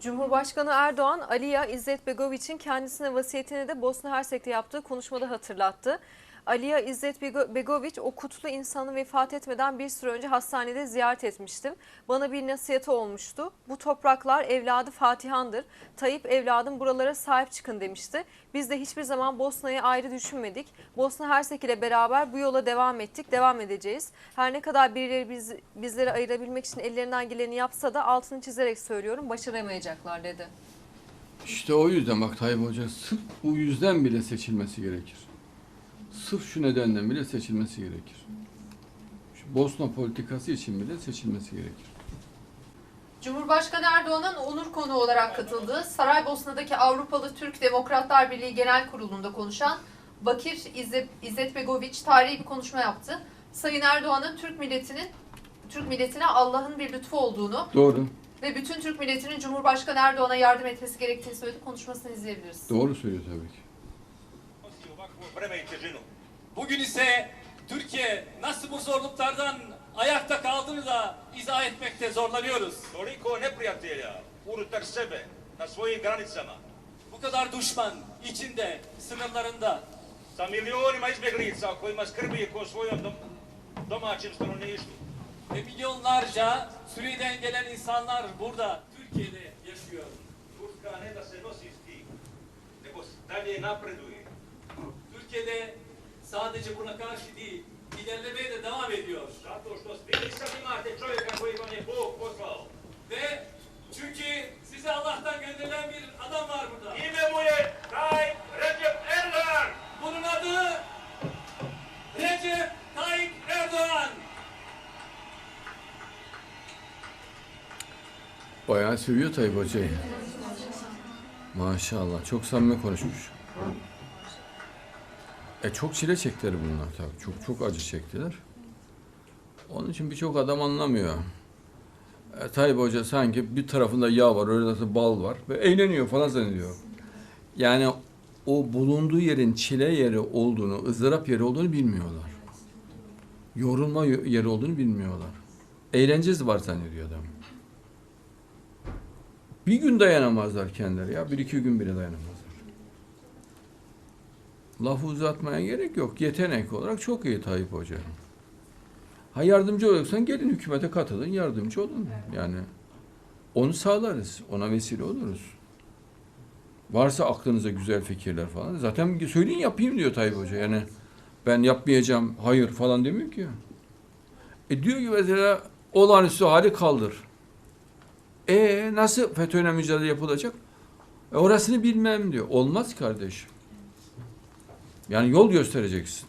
Cumhurbaşkanı Erdoğan, Aliya İzzet Begoviç'in kendisine vasiyetini de Bosna Hersek'te yaptığı konuşmada hatırlattı. Aliya İzzet Bego- Begoviç o kutlu insanı vefat etmeden bir süre önce hastanede ziyaret etmiştim. Bana bir nasihati olmuştu. Bu topraklar evladı Fatihan'dır. Tayyip evladım buralara sahip çıkın demişti. Biz de hiçbir zaman Bosna'yı ayrı düşünmedik. Bosna Hersek ile beraber bu yola devam ettik, devam edeceğiz. Her ne kadar birileri biz, bizleri ayırabilmek için ellerinden geleni yapsa da altını çizerek söylüyorum başaramayacaklar dedi. İşte o yüzden bak Tayyip Hoca sırf bu yüzden bile seçilmesi gerekir. Sırf şu nedenden bile seçilmesi gerekir. Şu Bosna politikası için bile seçilmesi gerekir. Cumhurbaşkanı Erdoğan'ın onur konuğu olarak katıldığı Saraybosna'daki Avrupalı Türk Demokratlar Birliği Genel Kurulu'nda konuşan Bakir İzzet, İzzet Begoviç tarihi bir konuşma yaptı. Sayın Erdoğan'ın Türk milletinin Türk milletine Allah'ın bir lütfu olduğunu Doğru. ve bütün Türk milletinin Cumhurbaşkanı Erdoğan'a yardım etmesi gerektiğini söyledi. Konuşmasını izleyebiliriz. Doğru söylüyor tabii ki. Bugün ise Türkiye nasıl bu zorluklardan ayakta kaldığını da izah etmekte zorlanıyoruz. Bu kadar düşman içinde, sınırlarında sa milionima izbjeglica kojima skrbi ko svojom dom, domaćem stanovništvu. ve milyonlarca Suriye'den gelen insanlar burada Türkiye'de yaşıyor. Turska ne da se nosi s tim, nego dalje napreduje. Türkiye'de sadece buna karşı değil, ilerlemeye de devam ediyor. Ve çünkü size Allah'tan gönderilen bir adam var burada. Bunun adı Recep Tayyip Erdoğan. Bayağı seviyor Tayyip Hoca'yı. Maşallah. Çok samimi konuşmuş. E çok çile çektiler bunlar tabii. Çok çok acı çektiler. Onun için birçok adam anlamıyor. E, Tayyip Hoca sanki bir tarafında yağ var, öyle de bal var ve eğleniyor falan zannediyor. Yani o bulunduğu yerin çile yeri olduğunu, ızdırap yeri olduğunu bilmiyorlar. Yorulma yeri olduğunu bilmiyorlar. Eğlencesi var zannediyor adam. Bir gün dayanamazlar kendileri ya. Bir iki gün bile dayanamazlar. Lafı uzatmaya gerek yok. Yetenek olarak çok iyi Tayyip Hoca. Ha yardımcı olacaksan gelin hükümete katılın, yardımcı olun. Yani onu sağlarız. Ona vesile oluruz. Varsa aklınıza güzel fikirler falan. Zaten söyleyin yapayım diyor Tayyip Hoca. Yani ben yapmayacağım, hayır falan demiyor ki. E diyor ki mesela olağanüstü hali kaldır. E nasıl FETÖ'yle mücadele yapılacak? E orasını bilmem diyor. Olmaz kardeşim. Yani yol göstereceksin.